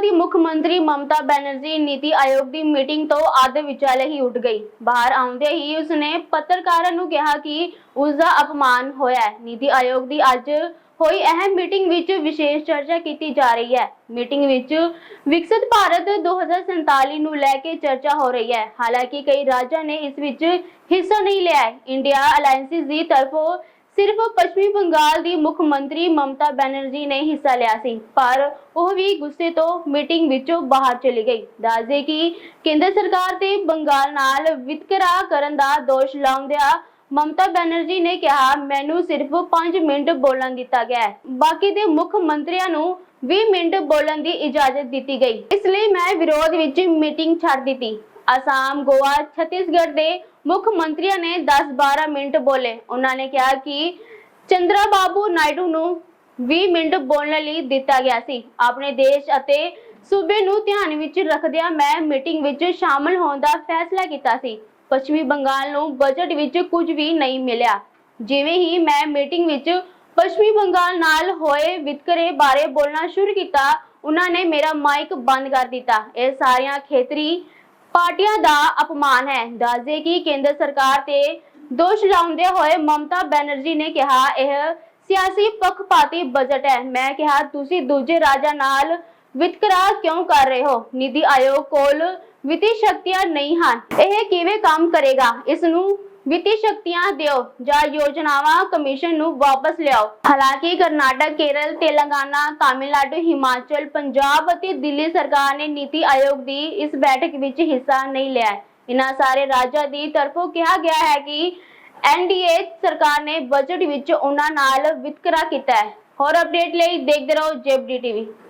ਬੰਗਾਲ ਦੀ ਮੁੱਖ ਮੰਤਰੀ ਮਮਤਾ ਬੈਨਰਜੀ ਨੀਤੀ ਆਯੋਗ ਦੀ ਮੀਟਿੰਗ ਤੋਂ ਅੱਧ ਵਿਚਾਲੇ ਹੀ ਉੱਠ ਗਈ। ਬਾਹਰ ਆਉਂਦੇ ਹੀ ਉਸਨੇ ਪੱਤਰਕਾਰਾਂ ਨੂੰ ਕਿਹਾ ਕਿ ਉਸ ਦਾ ਅਪਮਾਨ ਹੋਇਆ ਹੈ। ਨੀਤੀ ਆਯੋਗ ਦੀ ਅੱਜ ਹੋਈ ਅਹਿਮ ਮੀਟਿੰਗ ਵਿੱਚ ਵਿਸ਼ੇਸ਼ ਚਰਚਾ ਕੀਤੀ ਜਾ ਰਹੀ ਹੈ। ਮੀਟਿੰਗ ਵਿੱਚ ਵਿਕਸਿਤ ਭਾਰਤ 2047 ਨੂੰ ਲੈ ਕੇ ਚਰਚਾ ਹੋ ਰਹੀ ਹੈ। ਹਾਲਾਂਕਿ ਕਈ ਰਾਜਾਂ ਨੇ ਇਸ ਵਿੱਚ ਹਿੱਸਾ ਨਹੀਂ ਲਿਆ ਇੰਡੀਆ ਅਲਾਈਅੰਸਿਸ ਦੀ ਤਰਫੋਂ ਸਿਰਫ ਪੱਛਮੀ ਬੰਗਾਲ ਦੀ ਮੁੱਖ ਮੰਤਰੀ ਮਮਤਾ ਬੈਨਰਜੀ ਨੇ ਹਿੱਸਾ ਲਿਆ ਸੀ, ਪਰ ਉਹ ਵੀ ਗੁੱਸੇ ਤੋਂ ਮੀਟਿੰਗ ਵਿੱਚੋਂ ਬਾਹਰ ਚਲੀ ਗਈ। ਦੱਸਦੇ ਕਿ ਕੇਂਦਰ ਸਰਕਾਰ ਤੇ ਬੰਗਾਲ ਨਾਲ ਵਿਤਕਰਾ ਕਰਨ ਦਾ ਦੋਸ਼ ਲਾਉਂਦਿਆਂ ਮਮਤਾ ਬੈਨਰਜੀ ਨੇ ਕਿਹਾ, ਮੈਨੂੰ ਸਿਰਫ 5 ਮਿੰਟ ਬੋਲਣ ਦਿੱਤਾ ਗਿਆ ਬਾਕੀ ਦੇ ਮੁੱਖ ਮੰਤਰੀਆਂ ਨੂੰ 20 ਮਿੰਟ ਬੋਲਣ ਦੀ ਇਜਾਜ਼ਤ ਦਿੱਤੀ ਗਈ। ਇਸ ਲਈ ਮੈਂ ਵਿਰੋਧ ਵਿੱਚ ਮੀਟਿੰਗ ਛੱਡ ਦਿੱਤੀ। ਅਸਾਮ, ਗੋਆ, ਛੱਤੀਸਗੜ੍ਹ ਦੇ ਮੁੱਖ ਮੰਤਰੀਆਂ ਨੇ 10-12 ਮਿੰਟ ਬੋਲੇ। ਉਹਨਾਂ ਨੇ ਕਿਹਾ ਕਿ ਚੰਦਰਾ ਬਾਬੂ ਨਾਇਡੂ ਨੂੰ 20 ਮਿੰਟ ਬੋਲਣ ਲਈ ਦਿੱਤਾ ਗਿਆ ਸੀ। ਆਪਣੇ ਦੇਸ਼ ਅਤੇ ਸੂਬੇ ਨੂੰ ਧਿਆਨ ਵਿੱਚ ਰੱਖਦਿਆਂ ਮੈਂ ਮੀਟਿੰਗ ਵਿੱਚ ਸ਼ਾਮਲ ਹੋਣ ਦਾ ਫੈਸਲਾ ਕੀਤਾ ਸੀ। ਪੱਛਮੀ ਬੰਗਾਲ ਨੂੰ ਬਜਟ ਵਿੱਚ ਕੁਝ ਵੀ ਨਹੀਂ ਮਿਲਿਆ। ਜਿਵੇਂ ਹੀ ਮੈਂ ਮੀਟਿੰਗ ਵਿੱਚ ਪੱਛਮੀ ਬੰਗਾਲ ਨਾਲ ਹੋਏ ਵਿਤਕਰੇ ਬਾਰੇ ਬੋਲਣਾ ਸ਼ੁਰੂ ਕੀਤਾ, ਉਹਨਾਂ ਨੇ ਮੇਰਾ ਮਾਈਕ ਬੰਦ ਕਰ ਦਿੱਤਾ। ਇਹ ਸਾਰੀਆਂ ਖੇਤਰੀ ਪਾਰਟੀਆਂ ਦਾ ਅਪਮਾਨ ਹੈ। ਦੱਸਦੇ ਕਿ ਕੇਂਦਰ ਸਰਕਾਰ ਤੇ ਦੋਸ਼ ਲਾਉਂਦੇ ਹੋਏ ਮਮਤਾ ਬੈਨਰਜੀ ਨੇ ਕਿਹਾ, ਇਹ ਸਿਆਸੀ ਪੱਖਪਾਤੀ ਬਜਟ ਹੈ। ਮੈਂ ਕਿਹਾ, ਤੁਸੀਂ ਦੂਜੇ ਰਾਜਾਂ ਨਾਲ ਵਿਤਕਰਾ ਕਿਉਂ ਕਰ ਰਹੇ ਹੋ? ਨੀਤੀ ਆਯੋਗ ਕੋਲ ਵਿੱਤੀ ਸ਼ਕਤੀਆਂ ਨਹੀਂ ਹਨ। ਇਹ ਕਿਵੇਂ ਕੰਮ ਕਰੇਗਾ? ਇਸ ਨੂੰ ਵਿੱਤੀ ਸ਼ਕਤੀਆਂ ਦਿਓ ਜਾਂ ਯੋਜਨਾਵਾਂ ਕਮਿਸ਼ਨ ਨੂੰ ਵਾਪਸ ਲਿਆਓ। ਹਾਲਾਂਕਿ ਕਰਨਾਟਕ, ਕੇਰਲ, ਤੇਲੰਗਾਨਾ, ਤਾਮਿਲਨਾਡੂ, ਹਿਮਾਚਲ, ਪੰਜਾਬ ਅਤੇ ਦਿੱਲੀ ਸਰਕਾਰ ਨੇ ਨੀਤੀ ਆਯੋਗ ਦੀ ਇਸ ਬੈਠਕ ਵਿੱਚ ਹਿੱਸਾ ਨਹੀਂ ਲਿਆ। ਇਹਨਾਂ ਸਾਰੇ ਰਾਜਾਂ ਦੀ ਤਰਫੋਂ ਕਿਹਾ ਗਿਆ ਹੈ ਕਿ ਐਨਡੀਏ ਸਰਕਾਰ ਨੇ ਬਜਟ ਵਿੱਚ ਉਹਨਾਂ ਨਾਲ ਵਿਤਕਰਾ ਕੀਤਾ ਹੈ। ਹੋਰ ਅਪਡੇਟ ਲਈ ਦੇਖਦੇ ਰਹੋ ਜੇਬਡੀ ਟੀਵੀ।